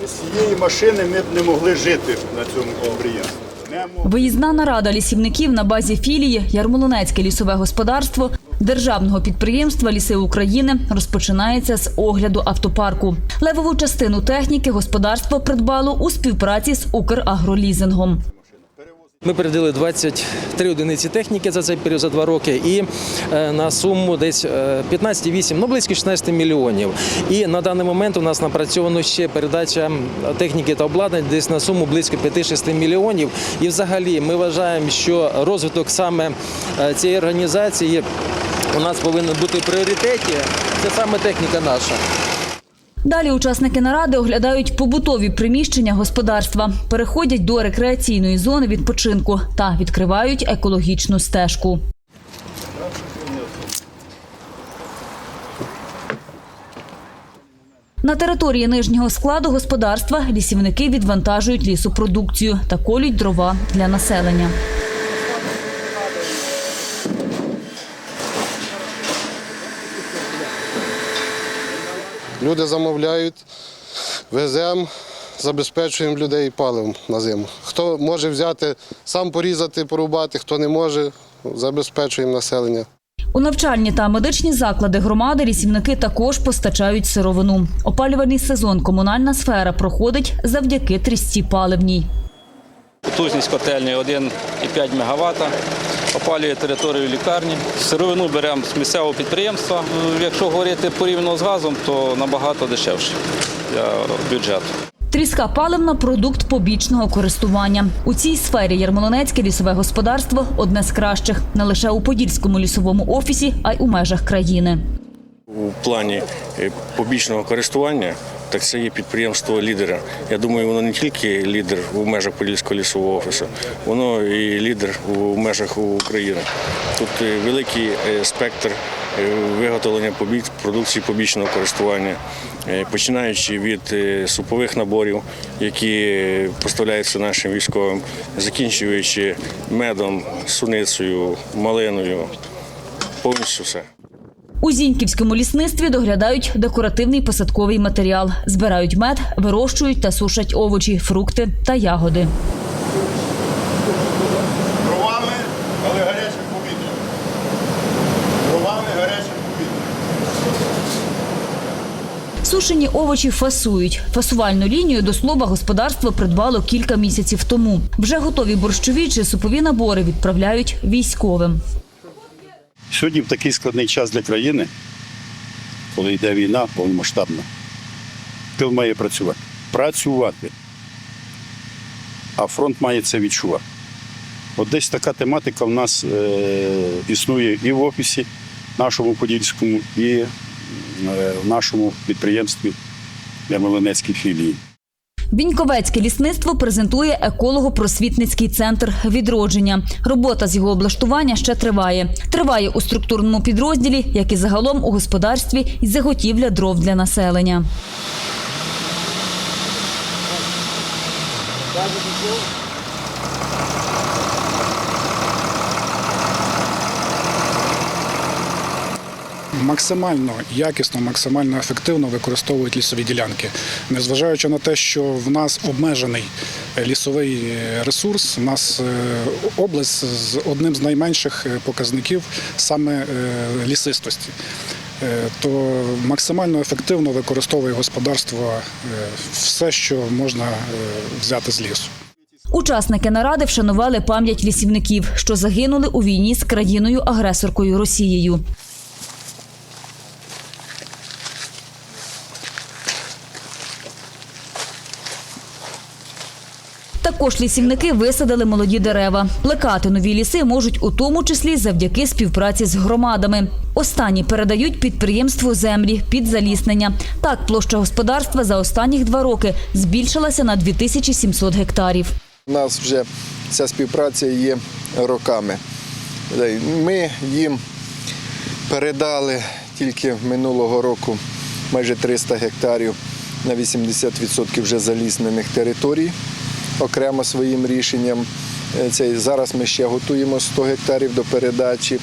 Без цієї машини ми б не могли жити на цьому підприємстві. Виїзна нарада лісівників на базі філії Ярмолинецьке лісове господарство державного підприємства Ліси України розпочинається з огляду автопарку. Левову частину техніки господарство придбало у співпраці з Украгролізингом. Ми передали 23 одиниці техніки за цей період за два роки, і е, на суму десь е, 15,8, ну близько 16 мільйонів. І на даний момент у нас напрацьовано ще передача техніки та обладнань десь на суму близько 5-6 мільйонів. І взагалі ми вважаємо, що розвиток саме е, цієї організації у нас повинен бути в пріоритеті. Це саме техніка наша. Далі учасники наради оглядають побутові приміщення господарства, переходять до рекреаційної зони відпочинку та відкривають екологічну стежку. На території нижнього складу господарства лісівники відвантажують лісопродукцію та колють дрова для населення. Люди замовляють, веземо, забезпечуємо людей паливом на зиму. Хто може взяти, сам порізати, порубати, хто не може, забезпечуємо населення. У навчальні та медичні заклади громади лісівники також постачають сировину. Опалювальний сезон комунальна сфера проходить завдяки трісці паливній. Потужність котельні 1,5 МВт, опалює територію лікарні. Сировину беремо з місцевого підприємства. Якщо говорити порівняно з газом, то набагато дешевше для бюджету. Тріска паливна продукт побічного користування. У цій сфері Ярмолинецьке лісове господарство одне з кращих не лише у Подільському лісовому офісі, а й у межах країни. У плані е, побічного користування, так це є підприємство лідера. Я думаю, воно не тільки лідер у межах Подільського лісового офісу, воно і лідер у межах України. Тут е, великий е, спектр е, виготовлення продукції побічного користування, починаючи від супових наборів, які поставляються нашим військовим, закінчуючи медом, суницею, малиною, повністю все. У Зіньківському лісництві доглядають декоративний посадковий матеріал, збирають мед, вирощують та сушать овочі, фрукти та ягоди. Дровами, але гарячим повітрям. Дровами, гарячим повітрям. Сушені овочі фасують. Фасувальну лінію до слова господарство придбало кілька місяців тому. Вже готові борщові чи супові набори відправляють військовим. Сьогодні в такий складний час для країни, коли йде війна повномасштабна, тил має працювати. Працювати. А фронт має це відчувати. От десь така тематика в нас е, існує і в офісі нашому Подільському, і е, в нашому підприємстві для Ярмолинецькій філії. Віньковецьке лісництво презентує еколого-просвітницький центр відродження. Робота з його облаштування ще триває. Триває у структурному підрозділі, як і загалом у господарстві і заготівля дров для населення. Максимально якісно, максимально ефективно використовують лісові ділянки, незважаючи на те, що в нас обмежений лісовий ресурс, у нас е, область з одним з найменших е, показників саме е, лісистості. Е, То максимально ефективно використовує господарство е, все, що можна е, взяти з лісу. Учасники наради вшанували пам'ять лісівників, що загинули у війні з країною-агресоркою Росією. Також лісівники висадили молоді дерева. Плекати нові ліси можуть у тому числі завдяки співпраці з громадами. Останні передають підприємству землі під заліснення. Так, площа господарства за останніх два роки збільшилася на 2700 гектарів. У нас вже ця співпраця є роками. Ми їм передали тільки минулого року майже 300 гектарів на 80% вже заліснених територій окремо своїм рішенням. Е, Це зараз ми ще готуємо 100 гектарів до передачі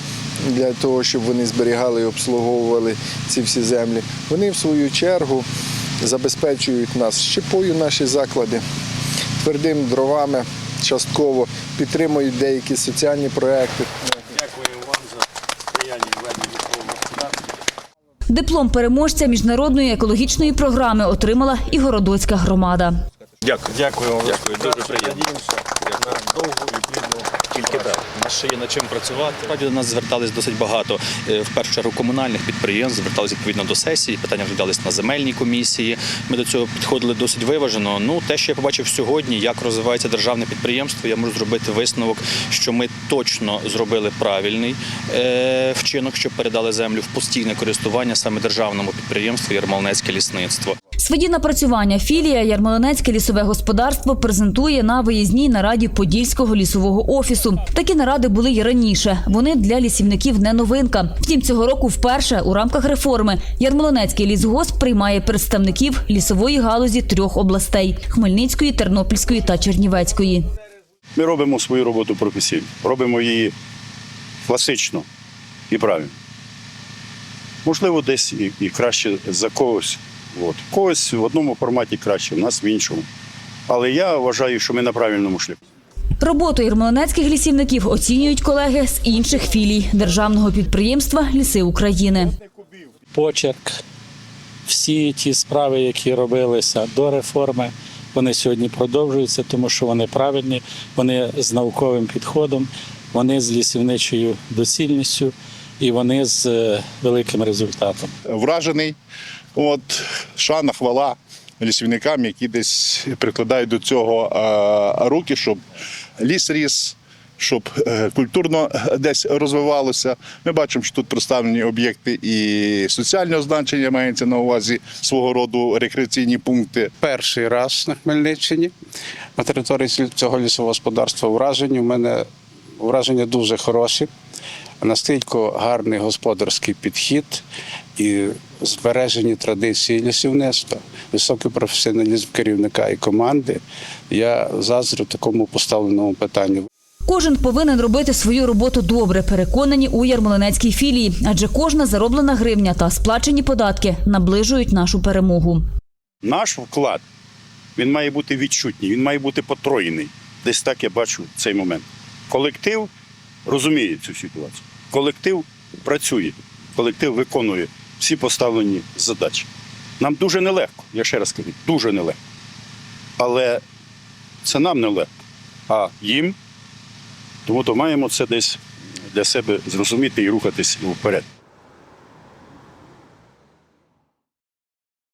для того, щоб вони зберігали і обслуговували ці всі землі. Вони в свою чергу забезпечують нас щепою наші заклади, твердими дровами, частково підтримують деякі соціальні проекти. Диплом переможця міжнародної екологічної програми отримала і Городоцька громада. Дякую вам. Дякую, дуже приємно. Тільки так. Ще є над чим працювати. Справді до нас звертались досить багато е, в першу чергу комунальних підприємств, звертались відповідно до сесії. Питання розглядались на земельній комісії. Ми до цього підходили досить виважено. Ну те, що я побачив сьогодні, як розвивається державне підприємство, я можу зробити висновок, що ми точно зробили правильний е, вчинок, що передали землю в постійне користування саме державному підприємству Ярмолинецьке лісництво. Свої напрацювання філія Ярмолинецьке лісове господарство презентує на виїзній нараді Подільського лісового офісу. Такі наради були й раніше. Вони для лісівників не новинка. Втім, цього року вперше у рамках реформи Ярмолинецький лісгосп приймає представників лісової галузі трьох областей: Хмельницької, Тернопільської та Чернівецької. Ми робимо свою роботу професійно, робимо її класично і правильно. Можливо, десь і, і краще за когось. От. Когось в одному форматі краще, в нас в іншому. Але я вважаю, що ми на правильному шляху. Роботу ярмолинецьких лісівників оцінюють колеги з інших філій державного підприємства Ліси України. почерк, всі ті справи, які робилися до реформи, вони сьогодні продовжуються, тому що вони правильні, вони з науковим підходом, вони з лісівничою доцільністю і вони з е, великим результатом. вражений. От шана, хвала лісівникам, які десь прикладають до цього е, руки, щоб ліс ріс, щоб е, культурно десь розвивалося. Ми бачимо, що тут представлені об'єкти і соціального значення мається на увазі свого роду рекреаційні пункти. перший раз на Хмельниччині на території цього лісового господарства вражені. У мене враження дуже хороші. Настільки гарний господарський підхід і збережені традиції лісівництва, високий професіоналізм керівника і команди. Я заздрю такому поставленому питанню. Кожен повинен робити свою роботу добре, переконані у Ярмолинецькій філії, адже кожна зароблена гривня та сплачені податки наближують нашу перемогу. Наш вклад він має бути відчутній, він має бути потроєний. Десь так я бачу цей момент. Колектив розуміє цю ситуацію. Колектив працює, колектив виконує всі поставлені задачі. Нам дуже нелегко, я ще раз кажу, дуже нелегко. Але це нам нелегко, а їм. Тому то маємо це десь для себе зрозуміти і рухатись вперед.